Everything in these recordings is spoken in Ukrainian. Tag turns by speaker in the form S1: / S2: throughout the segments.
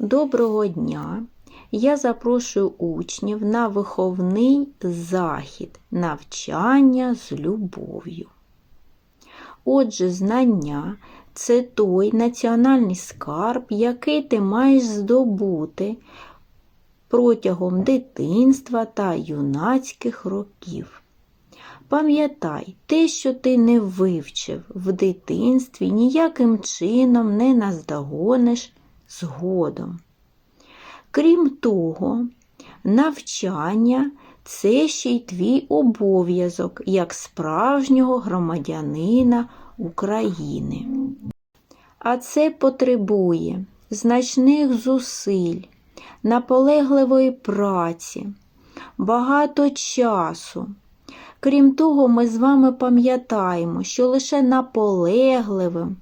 S1: Доброго дня! Я запрошую учнів на виховний захід навчання з любов'ю. Отже, знання це той національний скарб, який ти маєш здобути протягом дитинства та юнацьких років. Пам'ятай, те, що ти не вивчив в дитинстві, ніяким чином не наздогониш згодом. Крім того, навчання це ще й твій обов'язок як справжнього громадянина України. А це потребує значних зусиль, наполегливої праці, багато часу. Крім того, ми з вами пам'ятаємо, що лише наполегливим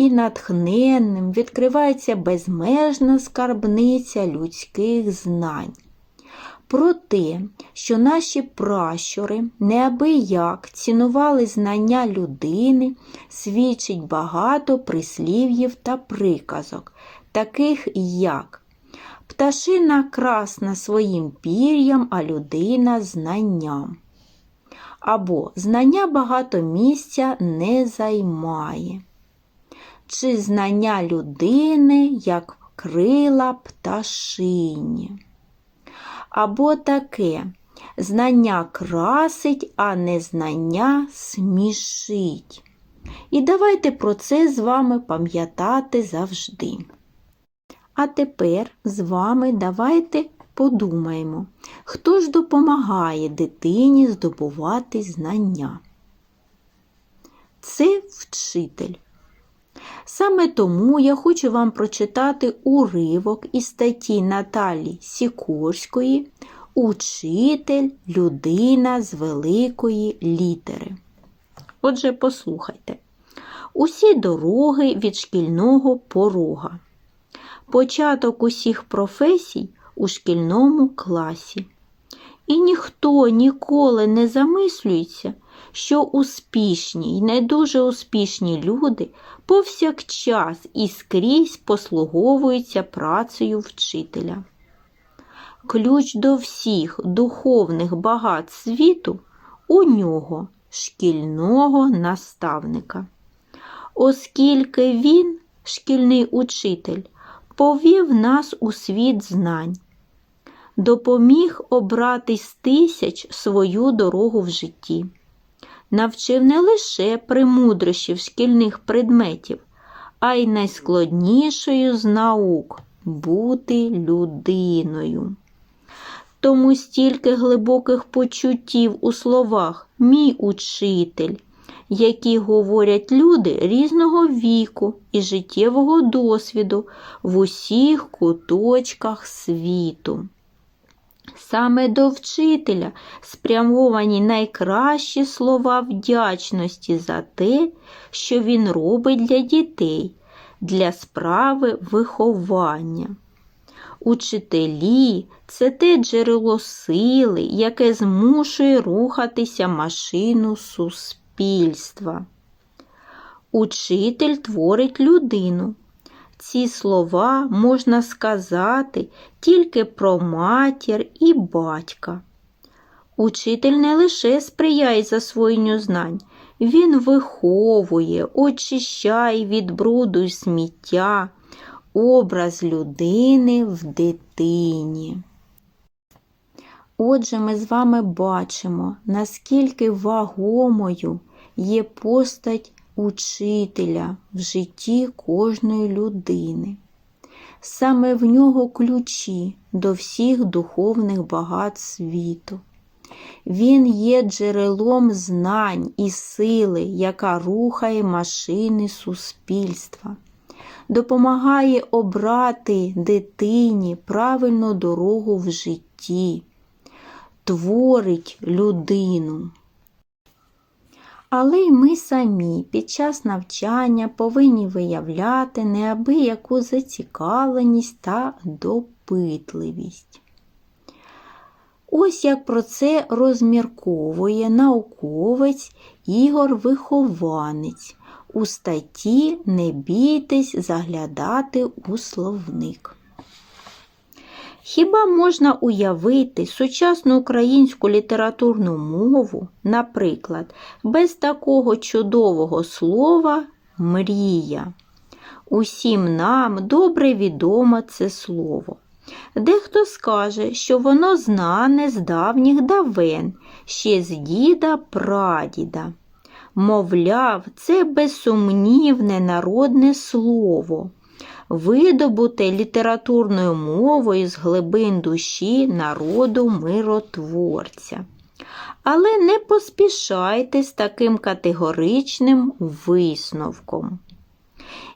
S1: і натхненним відкривається безмежна скарбниця людських знань. Про те, що наші пращури неабияк цінували знання людини, свідчить багато прислів'їв та приказок, таких як пташина красна своїм пір'ям, а людина знанням. Або знання багато місця не займає чи знання людини, як крила пташині. Або таке знання красить, а незнання смішить. І давайте про це з вами пам'ятати завжди. А тепер з вами давайте подумаємо, хто ж допомагає дитині здобувати знання. Це вчитель. Саме тому я хочу вам прочитати уривок із статті Наталі Сікорської Учитель людина з великої літери. Отже, послухайте. Усі дороги від шкільного порога. Початок усіх професій у шкільному класі. І ніхто ніколи не замислюється, що успішні й не дуже успішні люди повсякчас і скрізь послуговуються працею вчителя. Ключ до всіх духовних багат світу у нього, шкільного наставника. Оскільки він, шкільний учитель, повів нас у світ знань, допоміг обрати з тисяч свою дорогу в житті навчив не лише премудрощів шкільних предметів, а й найскладнішою з наук бути людиною. Тому стільки глибоких почуттів у словах мій учитель, які говорять люди різного віку і життєвого досвіду в усіх куточках світу. Саме до вчителя спрямовані найкращі слова вдячності за те, що він робить для дітей, для справи виховання. Учителі це те джерело сили, яке змушує рухатися машину суспільства. Учитель творить людину, ці слова можна сказати тільки про матір і батька. Учитель не лише сприяє засвоєнню знань, він виховує, очищає від бруду й сміття, образ людини в дитині. Отже, ми з вами бачимо, наскільки вагомою є постать учителя в житті кожної людини. Саме в нього ключі до всіх духовних багат світу. Він є джерелом знань і сили, яка рухає машини суспільства, допомагає обрати дитині правильну дорогу в житті, творить людину. Але й ми самі під час навчання повинні виявляти неабияку зацікавленість та допитливість. Ось як про це розмірковує науковець Ігор Вихованець у статті Не бійтесь заглядати у словник. Хіба можна уявити сучасну українську літературну мову, наприклад, без такого чудового слова мрія? Усім нам добре відомо це слово. Дехто скаже, що воно знане з давніх давен, ще з діда прадіда. Мовляв, це безсумнівне народне слово, видобуте літературною мовою з глибин душі народу миротворця. Але не поспішайте з таким категоричним висновком.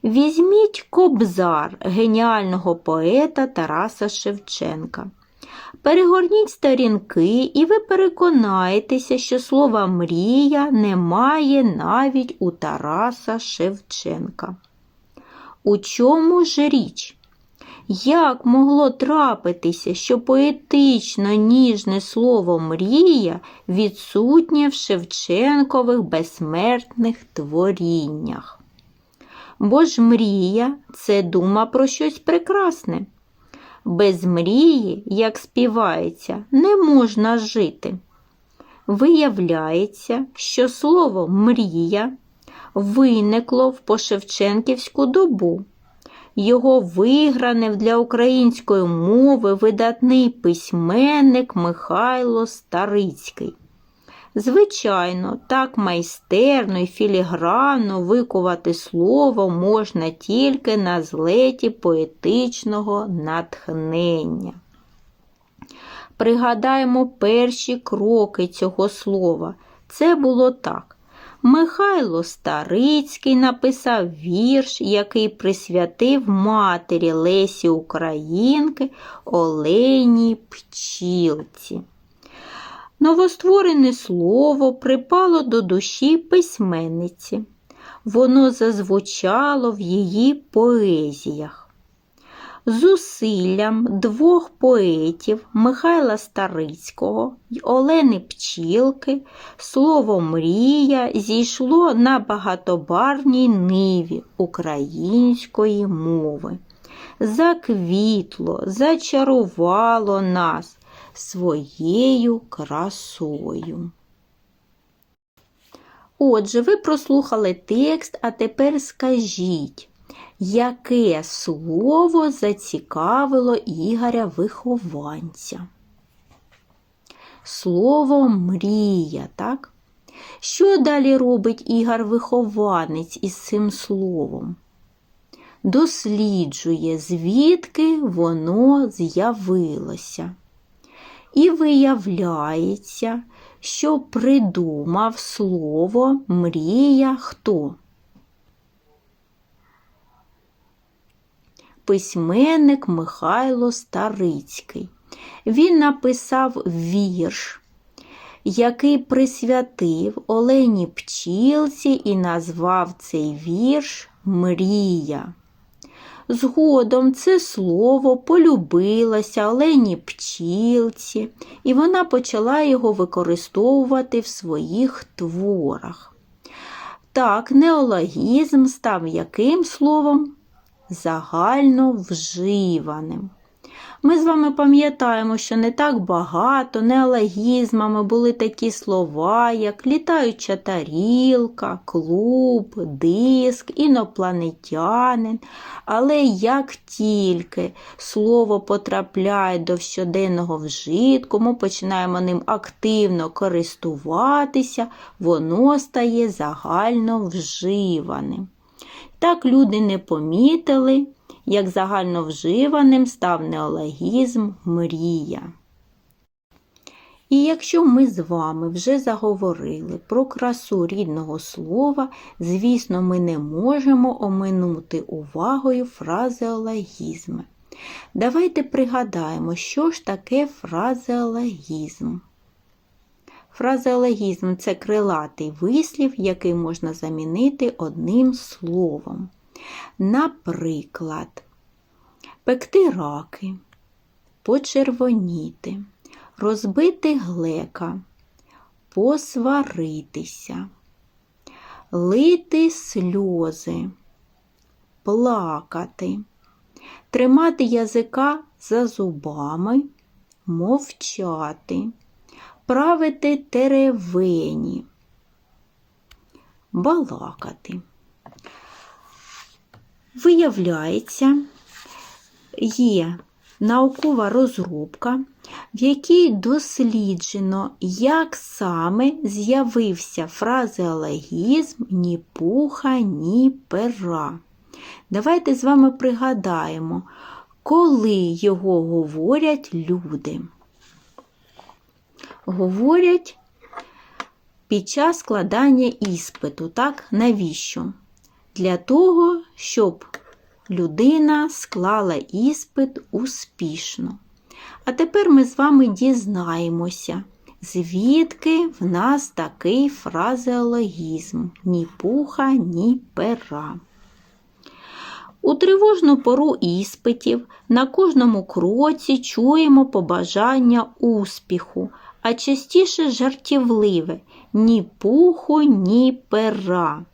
S1: Візьміть кобзар геніального поета Тараса Шевченка. Перегорніть сторінки, і ви переконаєтеся, що слова мрія немає навіть у Тараса Шевченка. У чому ж річ? Як могло трапитися, що поетично ніжне слово мрія відсутнє в Шевченкових безсмертних творіннях? Бо ж мрія це дума про щось прекрасне. Без мрії, як співається, не можна жити. Виявляється, що слово мрія виникло в пошевченківську добу. Його вигранив для української мови видатний письменник Михайло Старицький. Звичайно, так майстерно і філігранно викувати слово можна тільки на злеті поетичного натхнення. Пригадаємо перші кроки цього слова. Це було так. Михайло Старицький написав вірш, який присвятив матері Лесі Українки Оленій Пчілці. Новостворене слово припало до душі письменниці. Воно зазвучало в її поезіях. Зусиллям двох поетів Михайла Старицького й Олени Пчілки слово мрія зійшло на багатобарвній ниві української мови. Заквітло, зачарувало нас своєю красою. Отже, ви прослухали текст, а тепер скажіть, яке слово зацікавило Ігоря вихованця? Слово мрія, так? Що далі робить Ігор вихованець із цим словом? Досліджує, звідки воно з'явилося. І виявляється, що придумав слово мрія хто? Письменник Михайло Старицький. Він написав вірш, який присвятив Олені Пчілці і назвав цей вірш Мрія. Згодом це слово полюбилося Олені Пчілці, і вона почала його використовувати в своїх творах. Так, неологізм став яким словом? Загально вживаним. Ми з вами пам'ятаємо, що не так багато неологізмами були такі слова, як літаюча тарілка, клуб, диск, інопланетянин. Але як тільки слово потрапляє до щоденного вжитку, ми починаємо ним активно користуватися, воно стає загально вживаним. Так люди не помітили, як загальновживаним став неологізм мрія. І якщо ми з вами вже заговорили про красу рідного слова, звісно, ми не можемо оминути увагою фразеологізми. Давайте пригадаємо, що ж таке фразеологізм. Фразеологізм це крилатий вислів, який можна замінити одним словом. Наприклад, пекти раки, почервоніти, розбити глека, посваритися, лити сльози, плакати, тримати язика за зубами, мовчати, правити теревені, балакати. Виявляється, є наукова розробка, в якій досліджено, як саме з'явився фразеологізм ні пуха, ні пера. Давайте з вами пригадаємо, коли його говорять люди. Говорять під час складання іспиту, так? Навіщо? Для того, щоб людина склала іспит успішно. А тепер ми з вами дізнаємося, звідки в нас такий фразеологізм ні пуха, ні пера. У тривожну пору іспитів на кожному кроці чуємо побажання успіху, а частіше жартівливе ні пуху, ні пера.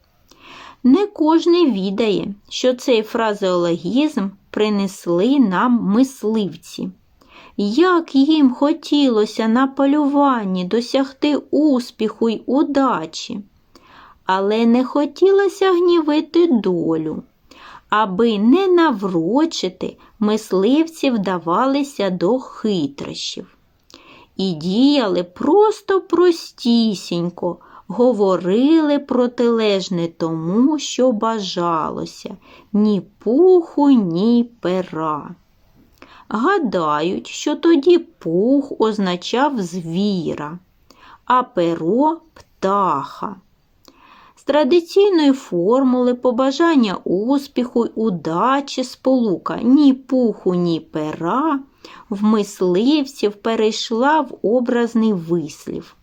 S1: Не кожний відає, що цей фразеологізм принесли нам мисливці. Як їм хотілося на полюванні досягти успіху й удачі, але не хотілося гнівити долю. Аби не наврочити, мисливці вдавалися до хитрощів. І діяли просто простісінько, говорили протилежне тому, що бажалося ні пуху, ні пера. Гадають, що тоді пух означав звіра, а перо птаха. З традиційної формули побажання успіху й удачі сполука ні пуху, ні пера в мисливців перейшла в образний вислів.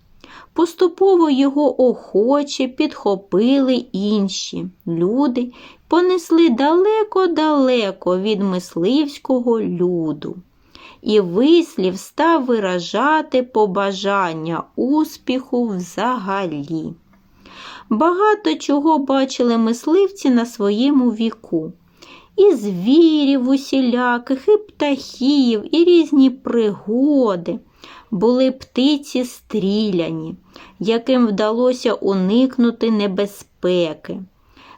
S1: Поступово його охоче підхопили інші люди, понесли далеко-далеко від мисливського люду. І вислів став виражати побажання успіху взагалі. Багато чого бачили мисливці на своєму віку. І звірів усіляких, і птахів, і різні пригоди. Були птиці стріляні, яким вдалося уникнути небезпеки.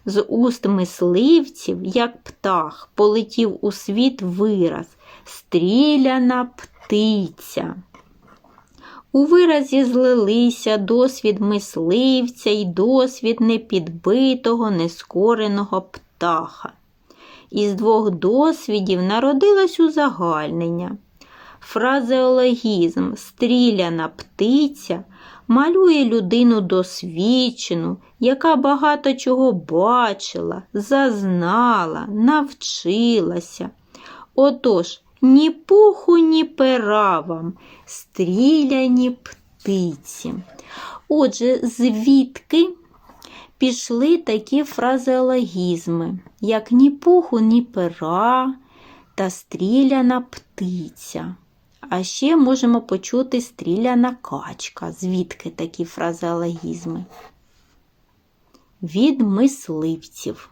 S1: З уст мисливців, як птах, полетів у світ вираз стріляна птиця. У виразі злилися досвід мисливця і досвід непідбитого, нескореного птаха. Із двох досвідів народилось узагальнення. Фразеологізм стріляна птиця малює людину досвідчену, яка багато чого бачила, зазнала, навчилася. Отож, ні пуху, ні пера вам, стріляні птиці. Отже, звідки пішли такі фразеологізми, як ні пуху, ні пера та стріляна птиця. А ще можемо почути стріляна качка. Звідки такі фразеологізми? Від мисливців.